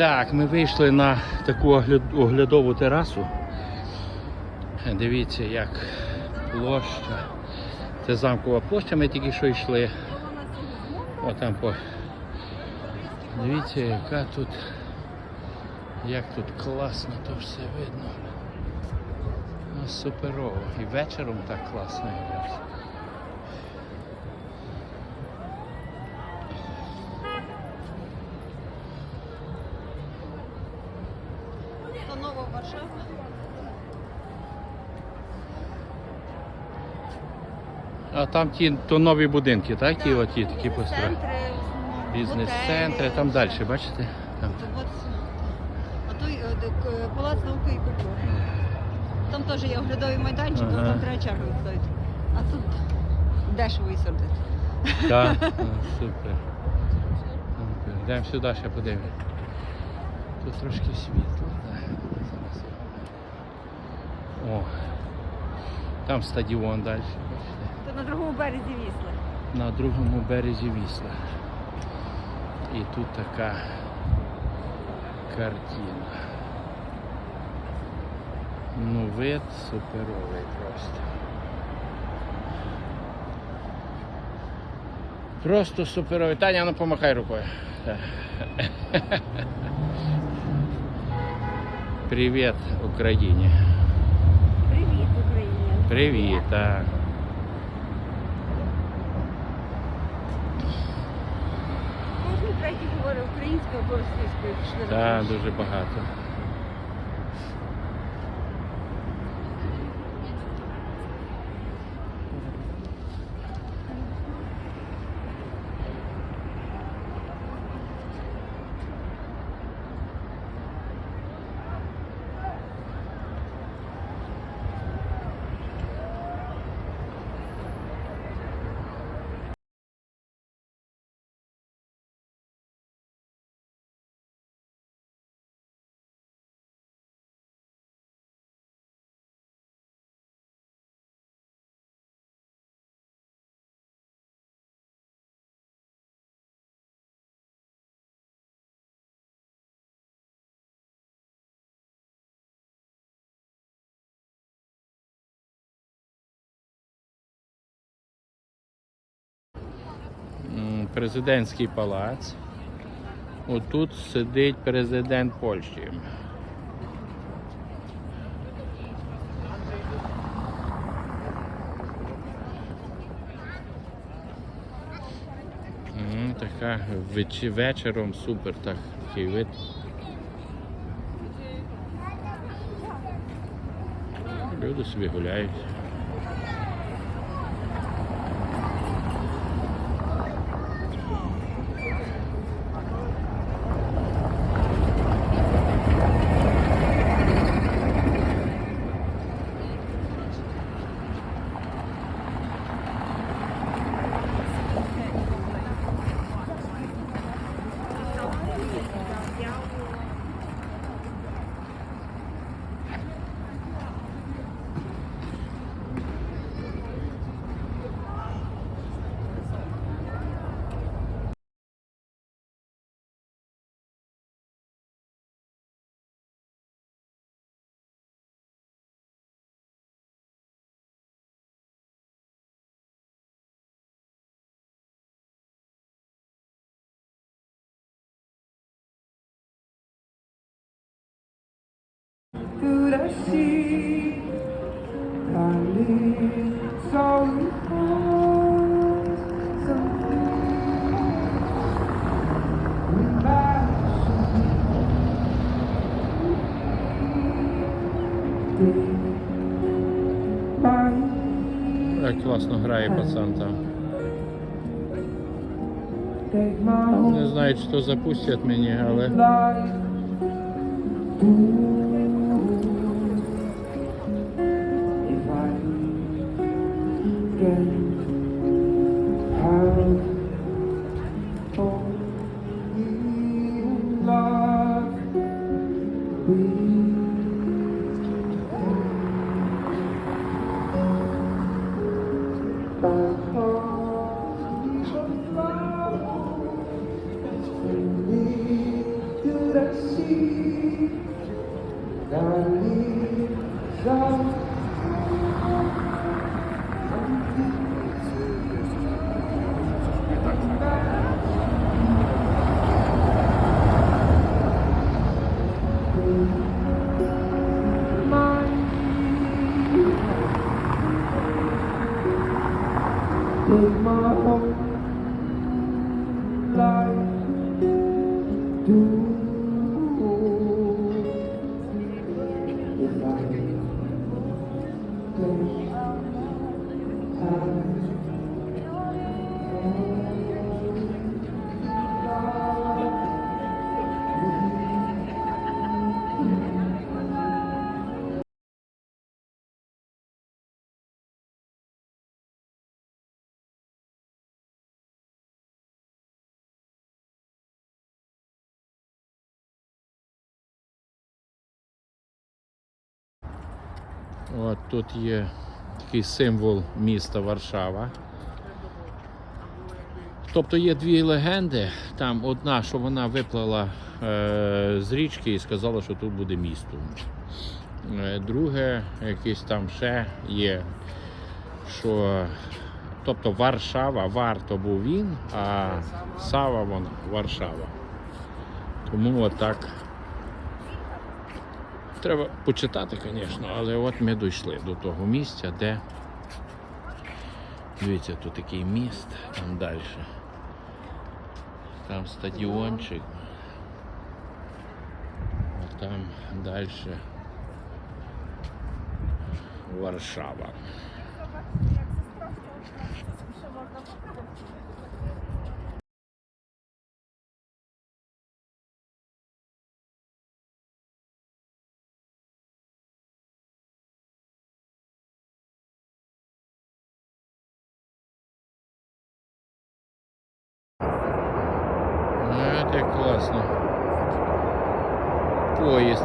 Так, ми вийшли на таку оглядову терасу. Дивіться, як площа. Це замкова площа, ми тільки що йшли. О, там по. Дивіться, яка тут. Як тут класно то все видно. Ну, суперово. І вечором так класно якраз. Це нова Варшава. А там ті то нові будинки, так? Ті оті такі построєні. Центри, Бізнес-центри, там далі, бачите? Там. От, е, к- палац науки і культури. Там теж є оглядовий майданчик, Ага. там треба чергу відстояти. А тут дешево і сердито. Так. Супер. Йдемо сюди ще подивимось. Тут трошки світло. О, там стадіон далі. бачите? Тут на другому березі вісла. На другому березі Вісла. І тут така картина. Ну, вид суперовий просто. Просто суперовий. Таня, ну помахай рукою. Так. Привіт Україні. Привіт, Можна. Так. Кожен третій говорить українською або російською. Так, дуже багато. Президентський палац. Отут сидить президент Польщі. Така вечором супер так, такий вид. Люди собі гуляють. Як класно грає пацан там. Не знаю, то запустять мені, але От тут є такий символ міста Варшава. Тобто є дві легенди. Там одна, що вона виплила е, з річки і сказала, що тут буде місто. Е, друге, якесь там ще є, що тобто Варшава, Вар то був він, а Сава вона Варшава. Тому отак. Треба почитати, звісно, але от ми дійшли до того місця, де. Дивіться, тут такий міст, там далі. Там стадіончик. А там далі Варшава. Это классно. Поезд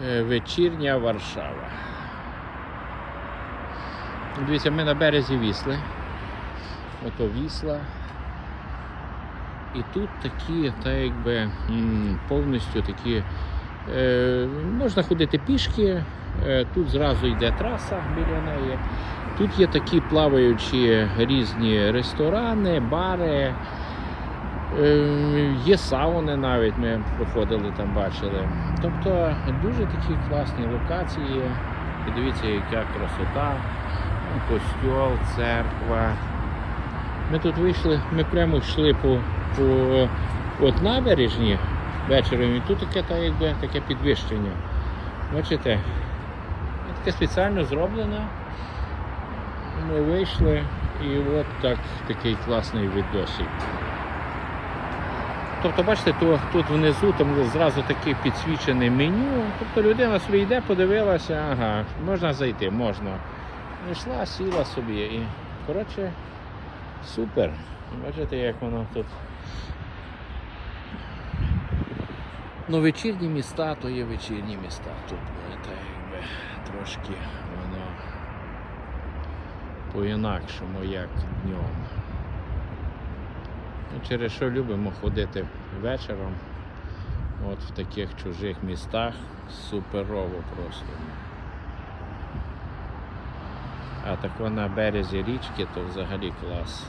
Вечірня Варшава. Дивіться, ми на березі Вісли. Ото Вісла. І тут такі, так якби повністю такі. Е, можна ходити пішки, е, тут зразу йде траса біля неї. Тут є такі плаваючі різні ресторани, бари. Е, Є сауни навіть, ми проходили там, бачили. Тобто дуже такі класні локації. Подивіться, яка красота, костьол, церква. Ми тут вийшли, ми прямо йшли по, по от набережні вечором, і тут таке, та, якби, таке підвищення. Бачите, таке спеціально зроблено. Ми вийшли і от так такий класний відосик. Тобто, бачите, то, тут внизу там зразу таке підсвічене меню. Тобто людина собі йде, подивилася, ага, можна зайти, можна. Йшла, сіла собі і, коротше, супер. Бачите, як воно тут. Ну, вечірні міста, то є вечірні міста. Тут знаєте, якби трошки воно по-інакшому, як днем. Через що любимо ходити вечором. От в таких чужих містах суперово просто. А так на березі річки, то взагалі клас.